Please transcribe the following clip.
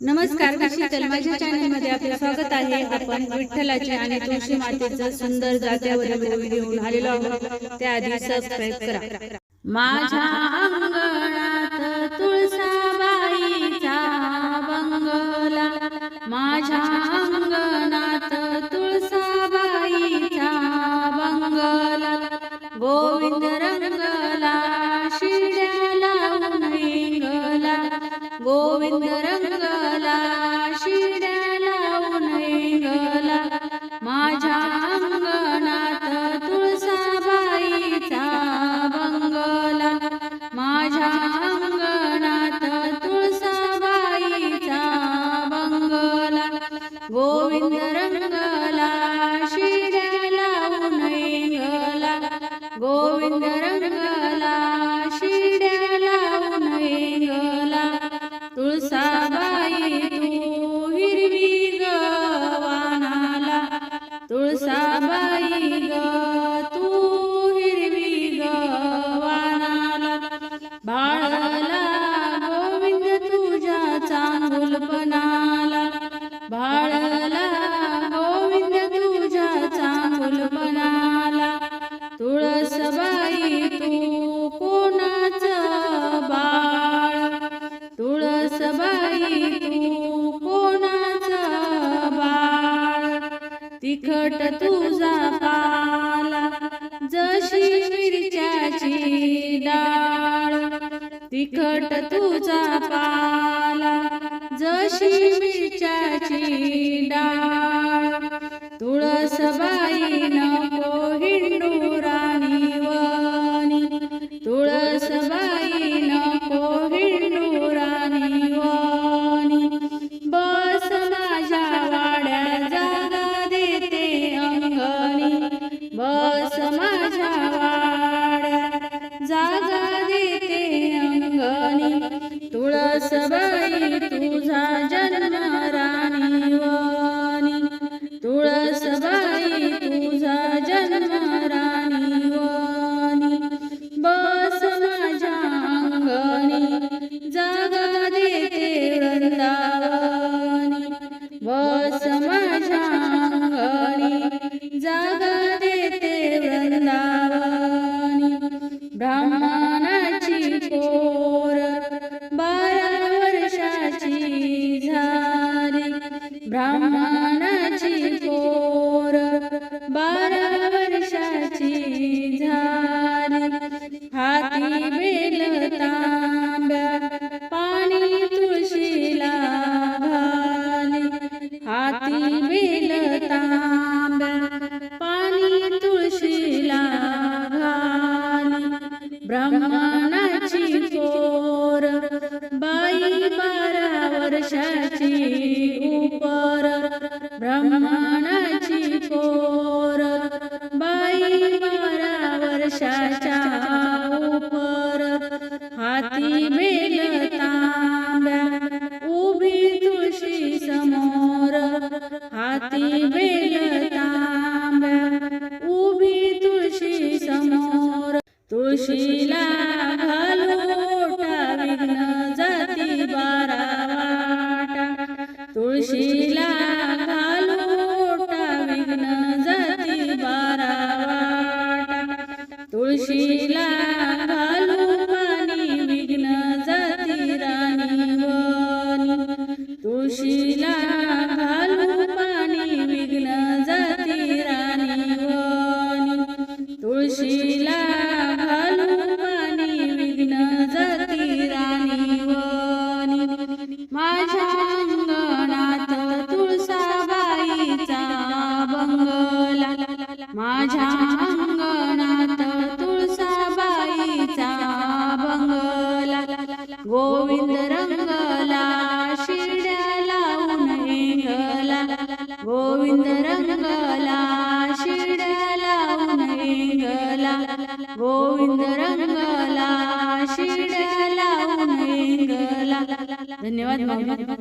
नमस्कार मी शीतल माझ्या चॅनलमध्ये आपले स्वागत आहे. आपण विठ्ठलाचे आणि तुळशी मातेचं सुंदर जात्यावरील व्हिडिओ आलेलो आहोत. त्याआधी सबस्क्राईब करा. माझ्या अंगणात तुळसाबाईचा बंगला. माझ्या अंगणात तुळसाबाईचा बंगला. गोविंद रंगला गोविंद गोविंद रंगला शिड्या लावून तुळसाबाई तू हिरवी गवानाला तुळसाबाई ग तू हिरवी गवानाला बाळाला तुळसबाई तू कोणाचा बाळ? तिखट तुझा पाला जशी मिरच्याची डाळ. तिखट तुझा पाला जशी मिरच्याची डाळ. तुळसबाई வாசம் ब्राह्मणाची पोर बाई बारा वर्षाच्या उपर. हाती मेल तांब्या उभी तुळशी समोर. हाती मेल तांब्या उभी तुळशी समोर. तुळशीला घालोटा विघ्न जाती बारा वाटा तुळशीला तुळशीला घालू पाणी विघ्न जाती राणी तुळशीला घालू पाणी विघ्न जाती राणी तुळशीला घालू पाणी विघ्न जाती राणी माझ्या अंगणात तुळसाबाईचा बंगला. माझ्या गोविंद रंगला शिड्या लावून इंगला गोविंद रंगला शिड्या लावून गोविंद रंगला शिड्या लावून धन्यवाद